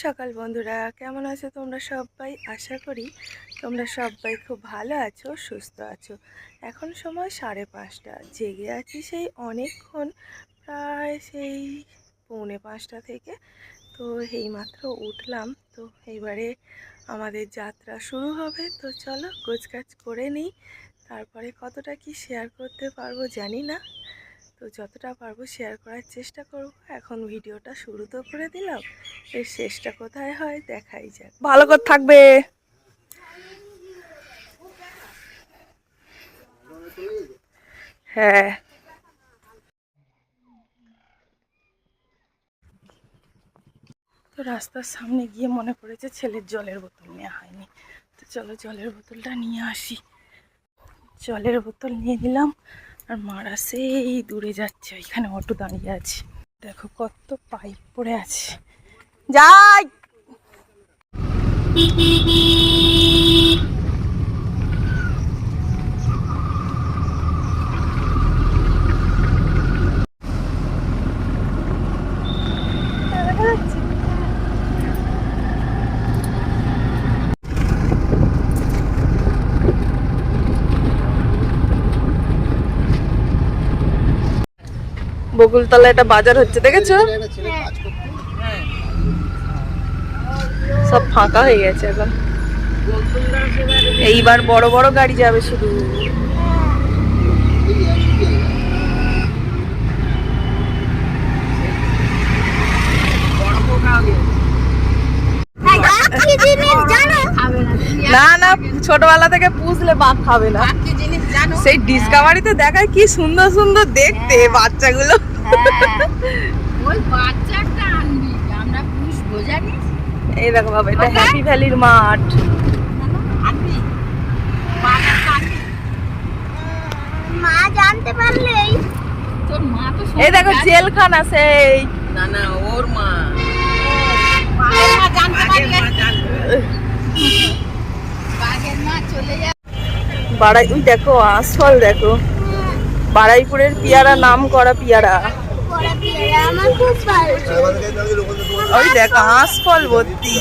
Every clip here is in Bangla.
সকাল বন্ধুরা। কেমন আছো তোমরা সবাই? আশা করি তোমরা সবাই খুব ভালো আছো, সুস্থ আছো। এখন সময় সাড়ে পাঁচটা। জেগে আছি সেই অনেকক্ষণ, প্রায় সেই পৌনে পাঁচটা থেকে। তো এইমাত্র উঠলাম। তো এইবারে আমাদের যাত্রা শুরু হবে। তো চলো গোছগাছ করে নিই। তারপরে কতটা কি শেয়ার করতে পারব জানি না। তো যতটা পারব শেয়ার করার চেষ্টা করব। এখন ভিডিওটা শুরু তো করে দিলাম। এর শেষটা কোথায় হয় দেখাই যাক। ভালো করে থাকবে। হ্যাঁ। তো রাস্তার সামনে গিয়ে মনে পড়েছে ছেলের জলের বোতল নেওয়া হয়নি। তো চলো জলের বোতলটা নিয়ে আসি। জলের বোতল নিয়ে নিলাম। আর মারা সেই দূরে যাচ্ছে, ওইখানে অটো দাঁড়িয়ে আছে। দেখো কত পাইপ পড়ে আছে। যাই! বকুলতলা একটা বাজার হচ্ছে দেখেছ? সব ফাঁকা হয়ে গেছে এখন। এইবার বড় বড় গাড়ি যাবে শুধু। না না ছোটবেলা থেকে পুষলে বাঘ খাবে না। সেই ডিসকাভারিতে দেখায় কি সুন্দর সুন্দর দেখতে বাচ্চাগুলো। এই দেখো বাবা এটা হ্যাপি ভ্যালির মাঠ। মা জানতে পারলেই তোর মা তো এই দেখো জেলখানা সেই। না না ওর মা। মা জানতে পারলে। বাড়াই ওই দেখো আসফল দেখো। বাড়াইপুরের পিয়ারা নাম করা পিয়ারা। ওই দেখো আসফল ভর্তি।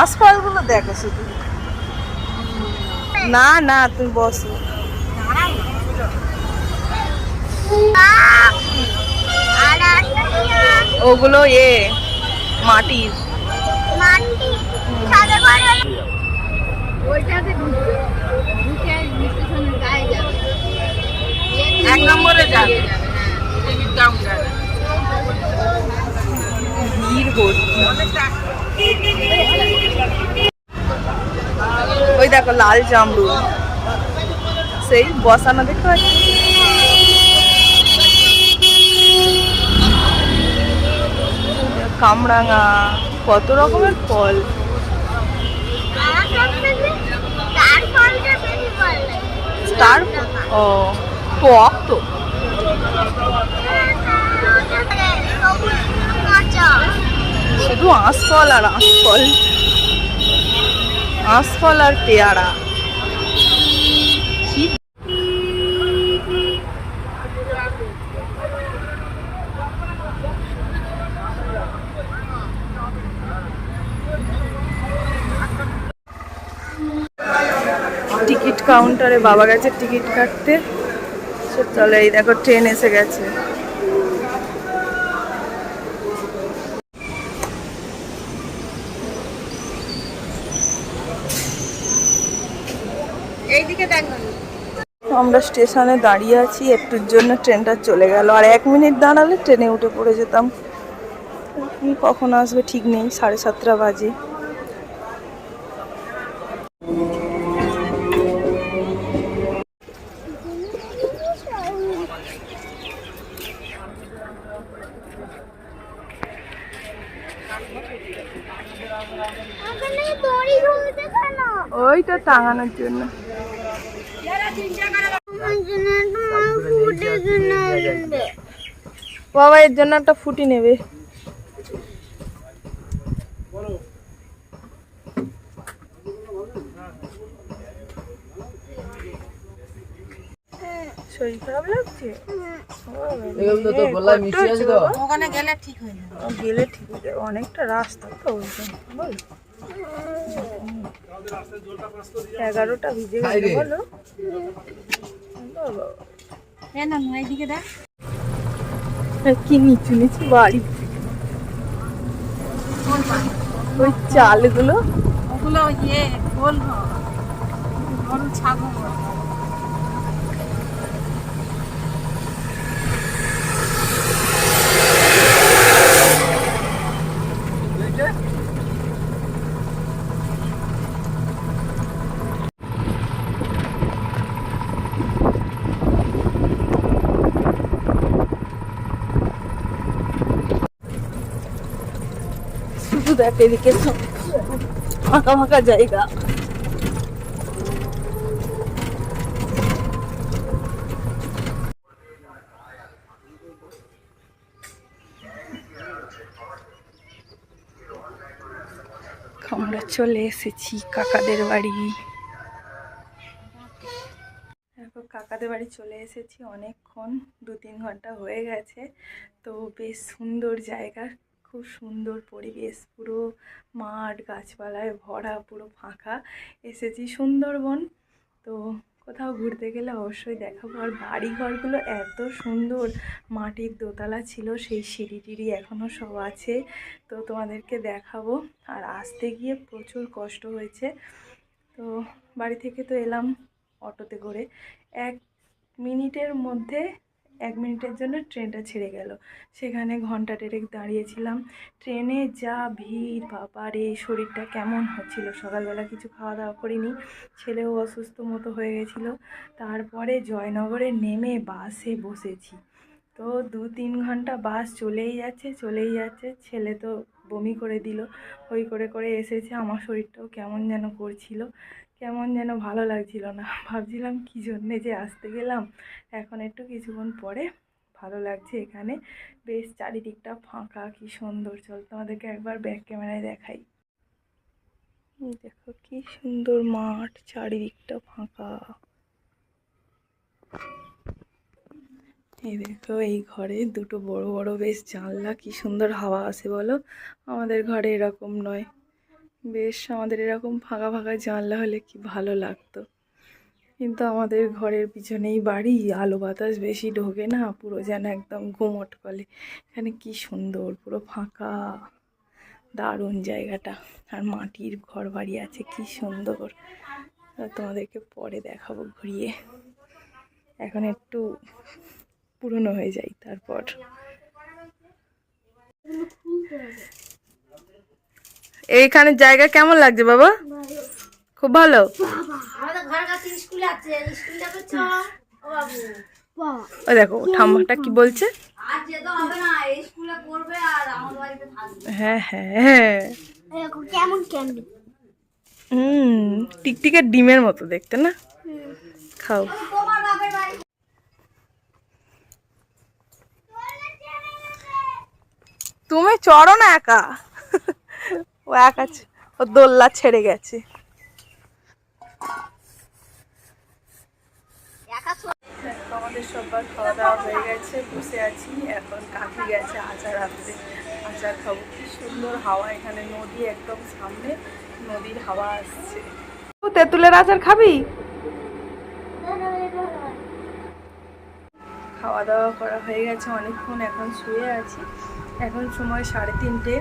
আসফলগুলো দেখো শুধু। না না, তুমি বসো? ওগুলো এ, মাটির। মান্টি এক নম্বরে যাবে। টিকিট কাউন্টার ভিড় ওই দেখো লাল জামরুল। সেই বসানো দেখতে পাচ্ছি? কামরাঙা কত রকমের ফল আমার সবথেকে তার ফলটা বেশি ভালো লাগে। ও টক তো? শুধু আঁশফল আর আঁশফল আঁশফল আর পেয়ারা। কাউন্টারে বাবা গেছে টিকিট কাটতে। চলে এই দেখো ট্রেন এসে গেছে। আমরা স্টেশনে দাঁড়িয়ে আছি একটুর জন্য ট্রেনটা চলে গেল। আর এক মিনিট দাঁড়ালে ট্রেনে উঠে পড়ে যেতাম। কখন আসবে ঠিক নেই সাড়ে সাতটা বাজে। ওখানে তো ওইটা টাঙানোর জন্য। বাবা এর জন্য একটা ফুটি নেবে। খারাপ লাগছে? ওখানে গেলে ঠিক হয়ে যাবে। গেলে ঠিক হয়ে যাবে। অনেকটা রাস্তা তো ওই জন্য বল। এগারোটা ভিজে গেছে বলো। কি নিচু নিচু বাড়ি। ওই চালগুলো। ওগুলো ইয়ে গোল ছাগল। ফাঁকা জায়গা আমরা চলে এসেছি কাকাদের বাড়ি। কাকাদের বাড়ি চলে এসেছি অনেকক্ষণ দু তিন ঘণ্টা হয়ে গেছে। তো বেশ সুন্দর জায়গা। খুব সুন্দর পরিবেশ, পুরো মাঠ, গাছপালায় ভরা, পুরো ফাঁকা। এসেছি সুন্দরবন। তো কোথাও ঘুরতে গেলে অবশ্যই দেখাবো। আর বাড়ি ঘরগুলো এত সুন্দর। মাটির দোতলা ছিল, সেই সিঁড়ি টিড়ি এখনও সব আছে। তো তোমাদেরকে দেখাবো। আর আসতে গিয়ে প্রচুর কষ্ট হয়েছে। তো বাড়ি থেকে তো এলাম অটোতে করে। এক মিনিটের মধ্যে এক মিনিটের জন্য ট্রেনটা ছেড়ে গেল। সেখানে ঘণ্টা টেরেক দাঁড়িয়েছিলাম। ট্রেনে যা ভিড় বাবারে শরীরটা কেমন হচ্ছিল? সকালবেলা কিছু খাওয়া দাওয়া করিনি। ছেলেও অসুস্থ মতো হয়ে গেছিল। তারপরে জয়নগরে নেমে বাসে বসেছি। তো দু তিন ঘণ্টা বাস চলেই যাচ্ছে চলেই যাচ্ছে। ছেলে তো বমি করে দিল ওই করে করে এসেছে। আমার শরীরটাও কেমন যেন করছিল। কেমন যেন ভালো লাগছিল না। ভাবছিলাম কী জন্যে যে আসতে গেলাম। এখন একটু কিছুক্ষণ পরে ভালো লাগছে এখানে। বেশ চারিদিকটা ফাঁকা, কি সুন্দর। চল তোমাদেরকে একবার ব্যাক ক্যামেরায় দেখাই। দেখো কি সুন্দর মাঠ, চারিদিকটা ফাঁকা। এই দেখো এই ঘরে দুটো বড় বড় বেশ জানলা, কি সুন্দর হাওয়া আসে বলো? আমাদের ঘরে এরকম নয়। বেশ, আমাদের এরকম ফাঁকা ফাঁকা জানলা হলে কি ভালো লাগতো। কিন্তু আমাদের ঘরের পিছনেই বাড়ি, আলো বাতাস বেশি ঢোকে না, পুরো যেন একদম ঘুমট কলে। এখানে কি সুন্দর, পুরো ফাঁকা। দারুণ জায়গাটা। আর মাটির ঘর বাড়ি আছে, কি সুন্দর। তোমাদেরকে পরে দেখাবো ঘুরিয়ে। এখন একটু পুরনো হয়ে যাই তারপর। এইখানে জায়গা কেমন লাগছে বাবা? খুব ভালো? ও দেখো ঠাম্মাটা কি বলছে? আর যেতে হবে না এই স্কুলে পড়বে আর আমার বাড়িতে থাকবে। হ্যাঁ হ্যাঁ। হুম টিকটিকের ডিমের মতো দেখতে না? খাও। তোমার বাপের বাড়ি। তুমি চড়ো না একা? ও এক আছে ও দোল্লা ছেড়ে গেছে। আমাদের সবার খাওয়া দাওয়া হয়ে গেছে বসে আছি এখন কাকি গেছে আচার আনতে। আচার খাব। কি সুন্দর হাওয়া এখানে নদী একদম সামনে নদীর হাওয়া আসছে। তেঁতুলের আচার খাবি? খাওয়া দাওয়া করা হয়ে গেছে অনেকক্ষণ এখন শুয়ে আছি। এখন সময় সাড়ে তিনটে।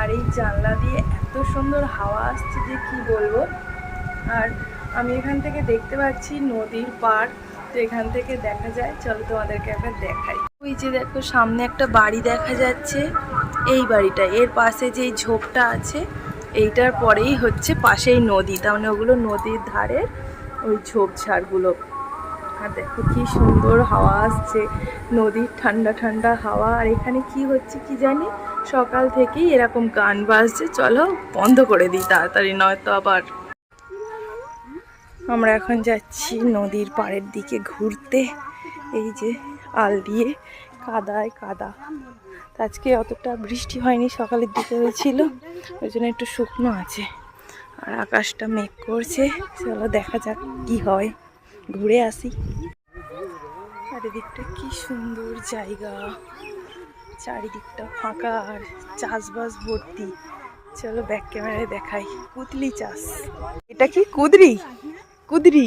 আর এই জানলা দিয়ে এত সুন্দর হাওয়া আসছে যে কি বলব? আর আমি এখান থেকে দেখতে পাচ্ছি নদীর পাড়, তো এখান থেকে দেখা যায়। চলো তোমাদেরকে একবার দেখাই। ওই যে দেখো, সামনে একটা বাড়ি দেখা যাচ্ছে। এই বাড়িটা, এর পাশে যে ঝোপটা আছে, এইটার পরেই হচ্ছে পাশেই নদী। তার মানে ওগুলো নদীর ধারে ওই ঝোপঝাড়গুলো আর দেখো কি সুন্দর হাওয়া আসছে। নদীর ঠান্ডা ঠান্ডা হাওয়া। আর এখানে কি হচ্ছে কি জানি? সকাল থেকেই এরকম গান বাজছে। চলো, বন্ধ করে দিই তাড়াতাড়ি, নয়তো আবার আমরা এখন যাচ্ছি নদীর পাড়ের দিকে ঘুরতে। এই যে আল দিয়ে কাদায় কাদা। আজকে অতটা বৃষ্টি হয়নি, সকালের দিকে হয়েছিল। ওই জন্য একটু শুকনো আছে। আর আকাশটা মেঘ করছে। চলো দেখা যাক কি হয়। ঘুরে আসি। চারিদিকটা কি সুন্দর জায়গা। চারিদিকটা ফাঁকা আর চাষবাস ভর্তি। চলো ব্যাক ক্যামেরায় দেখাই। কুদলি চাষ। এটা কি? কুদরি? কুদরি।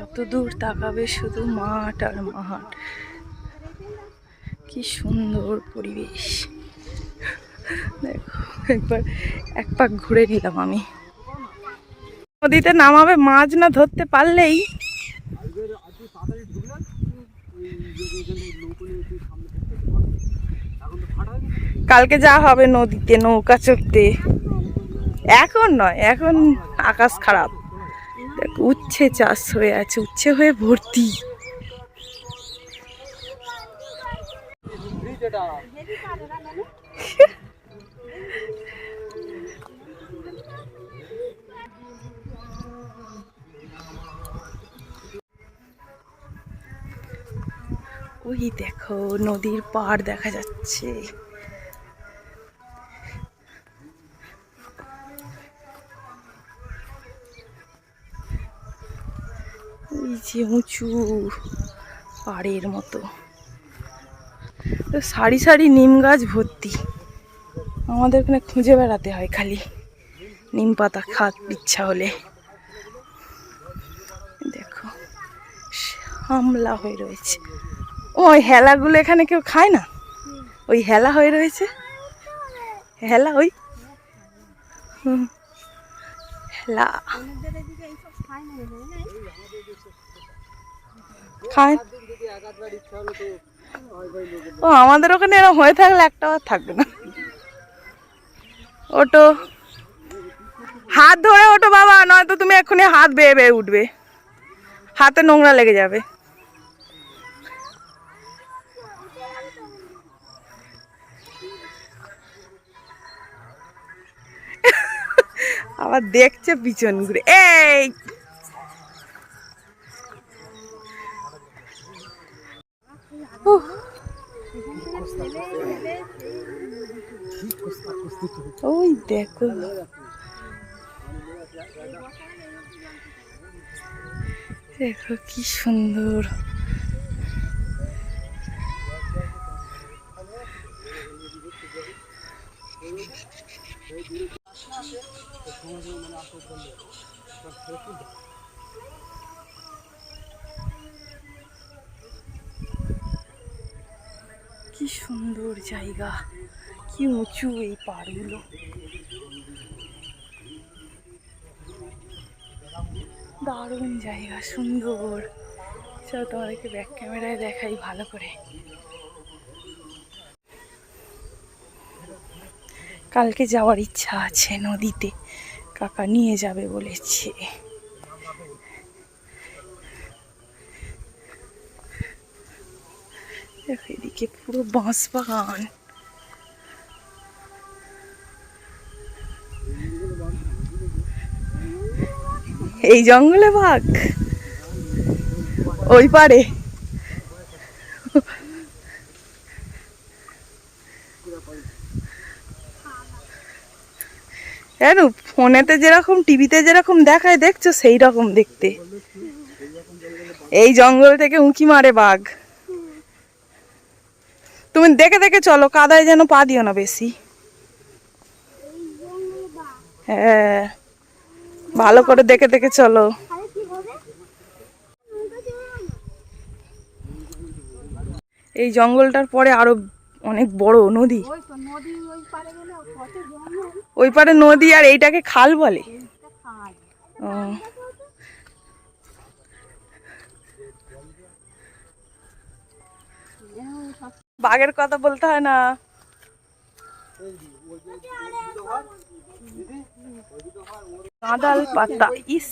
যত দূর তাকাবে শুধু মাঠ আর মাঠ। কি সুন্দর পরিবেশ। দেখো, একবার এক পাক ঘুরে নিলাম আমি। নদীতে নামাবে মাছ না ধরতে পারলেই? কালকে যা হবে নদীতে, নৌকা চড়তে। এখন নয়, এখন আকাশ খারাপ। উচ্ছে চাষ হয়ে আছে উচ্ছে হয়ে ভর্তি। ওই দেখো নদীর পাড় দেখা যাচ্ছে। যে উঁচু পাড়ের মতো। তো সারি সারি নিম গাছ ভর্তি। আমাদের ওখানে খুঁজে বেড়াতে হয় খালি। নিম পাতা খাত ইচ্ছা হলে। দেখো হামলা হয়ে রয়েছে। ওই হেলাগুলো এখানে কেউ খায় না? ওই হেলা হয়ে রয়েছে? হেলা ওই। হেলা। খায়। ও, আমাদের ওখানে এরকম হয়ে থাকলে একটা আর থাকবে না। ওটো। হাত ধরে ওটো বাবা, নয়তো তুমি এক্ষুনি হাত বেয়ে বেয়ে উঠবে। হাতে নোংরা লেগে যাবে। আবার দেখছে পিছন ঘুরে। এই! ওই দেখো দেখো কি সুন্দর কি সুন্দর জায়গা। কি উঁচু এই পাড়গুলো। দারুণ জায়গা, সুন্দর। চলো তোমাদেরকে ব্যাক ক্যামেরায় দেখাই ভালো করে। কালকে যাওয়ার ইচ্ছা আছে নদীতে। কাকা নিয়ে যাবে বলেছে। দেখো এদিকে পুরো বাঁশ বাগান এই জঙ্গলে বাঘ। ওই পারে। কেন ফোনেতে যেরকম, টিভিতে যেরকম দেখায়, দেখছ সেই রকম দেখতে। এই জঙ্গল থেকে উঁকি মারে বাঘ। তুমি দেখে দেখে চলো, কাদায় যেন পা দিও না বেশি। হ্যাঁ ভালো করে দেখে দেখে চলো। এই জঙ্গলটার পরে আরও অনেক বড় নদী। ওই পারে নদী আর এইটাকে খাল বলে। ও। বাঘের কথা বলতে হয় না। কাঁদাল পাতা, ইস।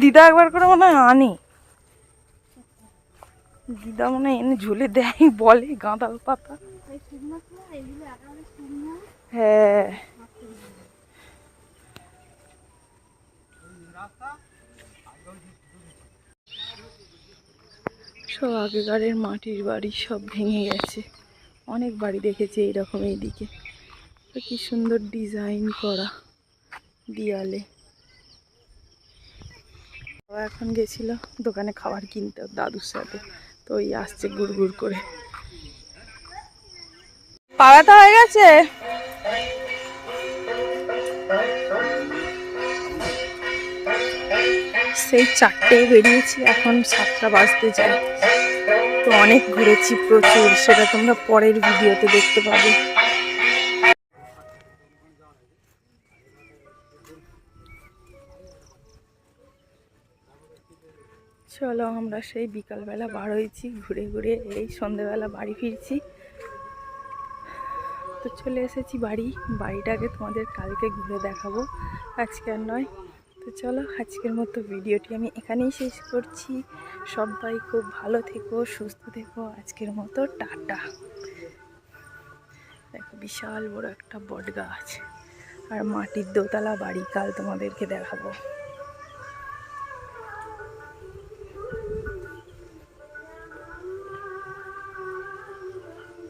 দিদা একবার করে মনে হয় আনে। দিদা মনে হয় এনে ঝুলে দেয়, বলে গাঁদাল পাতা। হ্যাঁ। সব আগেকারের মাটির বাড়ি সব ভেঙে গেছে। অনেক বাড়ি দেখেছি এইরকম এইদিকে। কি সুন্দর ডিজাইন করা দেয়ালে। এখন গেছিল দোকানে খাবার কিনতে দাদুর সাথে। তো ওই আসছে গুড় গুড় করে। পাড়াটা হয়ে গেছে? সেই চারটে বেরিয়েছি, এখন সাতটা বাজতে যায়। তো অনেক ঘুরেছি প্রচুর, সেটা তোমরা পরের ভিডিওতে দেখতে পাবে। চলো আমরা সেই বিকালবেলা বার হয়েছি, ঘুরে ঘুরে এই সন্ধেবেলা বাড়ি ফিরছি। তো চলে এসেছি বাড়ি, বাড়িটাকে তোমাদের কালকে ঘুরে দেখাবো। আজকে আর নয় তো চলো আজকের মতো ভিডিওটি আমি এখানেই শেষ করছি। সবাই খুব ভালো থেকো, সুস্থ থেকো। আজকের মতো টাটা। দেখো বিশাল বড় একটা বট গাছ আর মাটির দোতলা বাড়ি, কাল তোমাদেরকে দেখাবো।